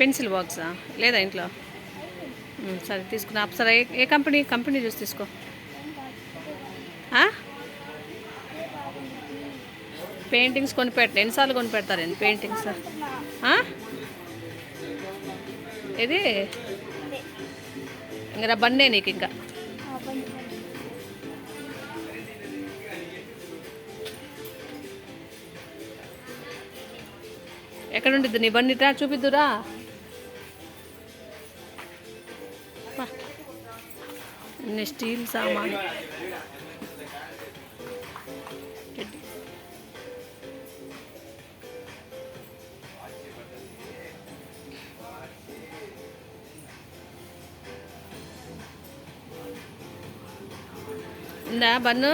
Pencil బాక్సా లేదా ఇంట్లో? సరే తీసుకున్నా అప్సరా ఏ ఏ కంపెనీ కంపెనీ చూసి తీసుకో. పెయింటింగ్స్ కొని పెట్ట ఎన్నిసార్లు కొని పెడతారండి పెయింటింగ్స్? ఇది ఇంకా బండే నీకు ఇంకా. ఎక్కడ ఉంటుంది నీ బండి? ఇట్రా చూపిద్దురా. ఇన్ని స్టీల్ సామాన్ ఉందా బన్ను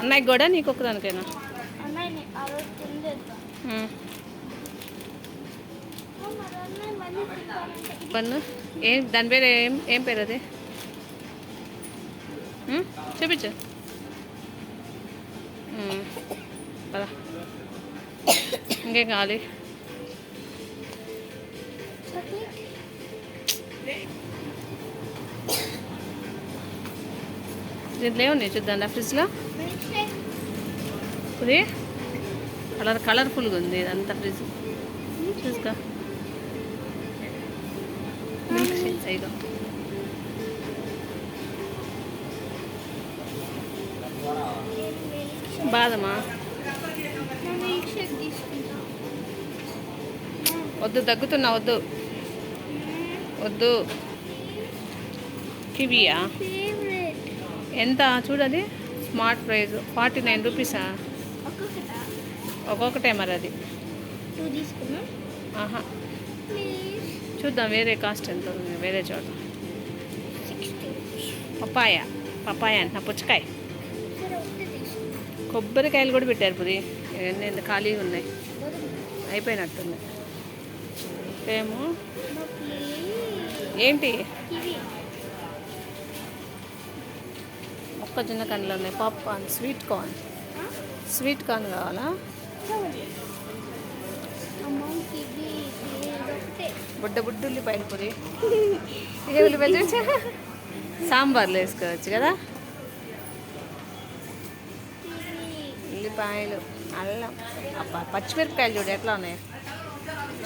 అన్నయ్యకి కూడా నీకు ఒక్కదానికైనా అన్నయ్య ఆ రోజు తిందేద్దాం ఉమ్. మరి అన్నయ్య మళ్ళీ తింటానంటే పన్ను? ఏం? దాని పేరు ఏం? ఏం పేరు అది? చూపించు. పద. ఇంకేం కావాలి? దీంట్లో ఏమున్నాయి చూద్దాం ఫ్రిడ్జ్లో ఇది? కలర్ కలర్ఫుల్గా ఉంది ఇదంతా ఫ్రిడ్జ్ చూసుకో. షేక్ బాదమా? వద్దు దగ్గుతున్నా వద్దు. వద్దు. కివియా? ఎంత? చూడది స్మార్ట్ ప్రైస్ ఫార్టీ నైన్ రూపీసా? ఒక్కొక్కట? మరి అది. ఆహా. చూద్దాం వేరే కాస్ట్ ఎంత ఉంది వేరే చోట. పపాయ పపాయ అంటున్నా పుచ్చకాయ. కొబ్బరికాయలు కూడా పెట్టారు పురి ఇవన్నీ ఇంత ఖాళీగా ఉన్నాయి. అయిపోయినట్టుంది. ఏమో? ఏంటి? మొక్కజొన్న కండ్లు ఉన్నాయి. Popcorn sweet corn. Sweet corn కావాలా అమ్మ కివి ఒకటే బుడ్డ బుడ్డ ఉల్లిపాయలు పొడి ఏ ఉల్లిపాయలు చూసా సాంబార్లో వేసుకోవచ్చు కదా. ఉల్లిపాయలు అల్లం. అబ్బా పచ్చిమిరపకాయలు చూడు ఎట్లా ఉన్నాయి?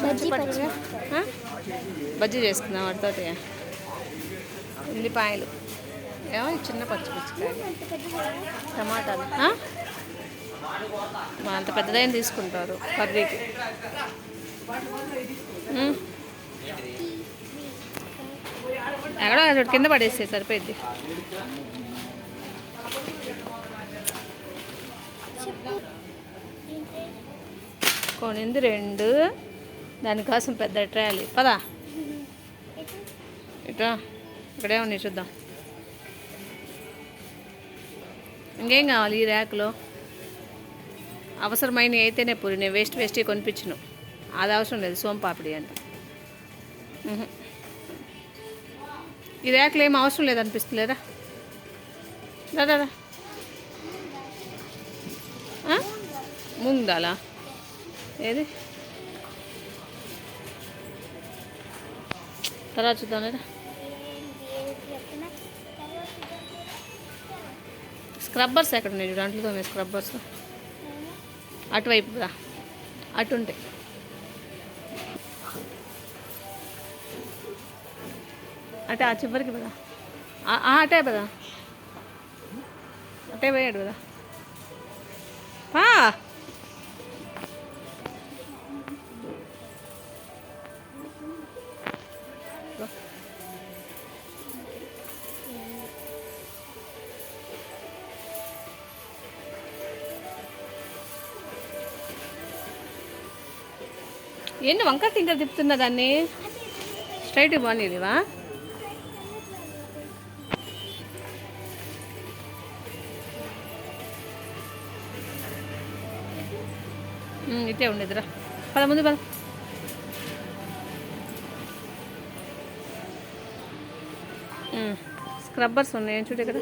బజ్జీ పచ్చి? బజ్జీ చేసుకుందాం వాటితోటి ఉల్లిపాయలు. ఏమో చిన్న పచ్చి పచ్చికాయలు. టమాటాలు. అంత పెద్దదైన తీసుకుంటారు కర్రీకి. ఎక్కడో కింద పడేస్తే సరిపోయింది కొనింది రెండు. దానికోసం పెద్ద ట్రాలీ. పదా. ఇటా ఇక్కడే ఉన్నాయి చూద్దాం. ఇంకేం కావాలి ఈ ర్యాక్లో? అవసరమైన అయితేనే పూరి. నేను వేస్ట్ వేస్ట్ కొనిపించను. అది అవసరం లేదు. సోంపాపిడి అంటే. ఈ ర్యాక్లో ఏం అవసరం లేదు అనిపిస్తలేదా రా రా ఏది? తర్వాత చూద్దాం లేదా? స్క్రబ్బర్స్ ఎక్కడ ఉన్నాయి చూడు స్క్రబ్బర్స్. అటువైపు రా అటే ఆ చివరికి పదా. అటే పదా. అటే పోయాడు కదా పా. ఏంటి వంకర టింకర తిప్పుతున్నా దాన్ని? స్ట్రైట్ బాగుండేదివా ఇటే ఉండేదిరా. పద ముందు పద. స్క్రబ్బర్స్ ఉన్నాయి చూడు ఇక్కడ.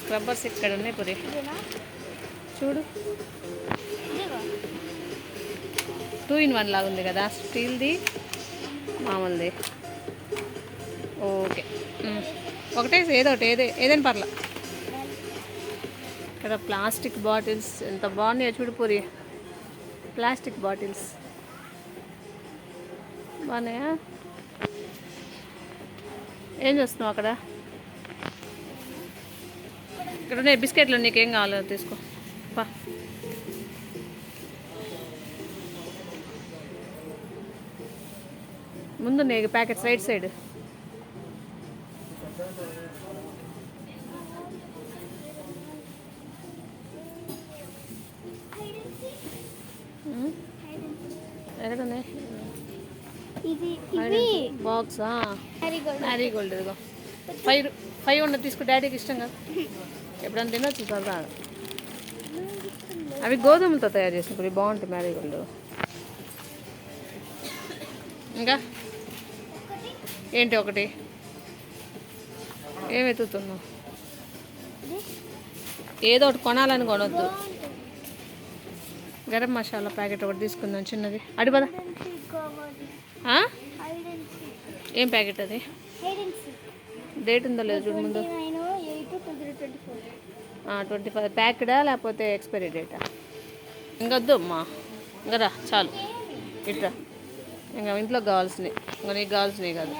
స్క్రబ్బర్స్ ఇక్కడ ఉన్నాయి పురి చూడు. టూ ఇన్ వన్ లాగా ఉంది కదా స్టీల్ది మామూలుది. ఓకే. ఒకటే ఏదో ఒకటి ఏదే ఏదైనా పర్లే. ఇక్కడ ప్లాస్టిక్ బాటిల్స్ ఎంత బాగున్నాయో చూడు ప్లాస్టిక్ బాటిల్స్. బాగున్నాయా? ఏం చేస్తున్నావు అక్కడ? ఇక్కడ ఉన్నాయి బిస్కెట్లు నీకేం కావాలో తీసుకో. పా. ముందు నీకు ప్యాకెట్స్ రైట్ సైడ్. ఎక్కడున్నాయి బాక్సా? మ్యారీగోల్డ్ మ్యారీ గోల్డ్ ఇదిగో. ఫైవ్ ఫైవ్ ఉన్నది తీసుకో డాడీకి ఇష్టం కదా. ఎప్పుడైనా తినొచ్చు సరదా. అవి గోధుమలతో తయారు చేసినప్పుడు బాగుంటాయి మ్యారీ గోల్డ్. ఇంకా? ఏంటి ఒకటి? ఏం వెతుకుతున్నావు ఏదో ఒకటి కొనాలని కొనొద్దు. గరం మసాలా ప్యాకెట్ ఒకటి తీసుకుందాం చిన్నది. అడి పద. ఏం ప్యాకెట్ అది? డేట్ ఉందో లేదు చూడు ముందు. ట్వంటీ ఫైవ్ ప్యాక్డా లేకపోతే ఎక్స్పైరీ డేటా ఇంకొద్దు అమ్మా. ఇంకా రా చాలు. ఇట్రా ఇంకా ఇంట్లో కావాల్సినవి ఇంకా నీకు కావాల్సినవి కాదు.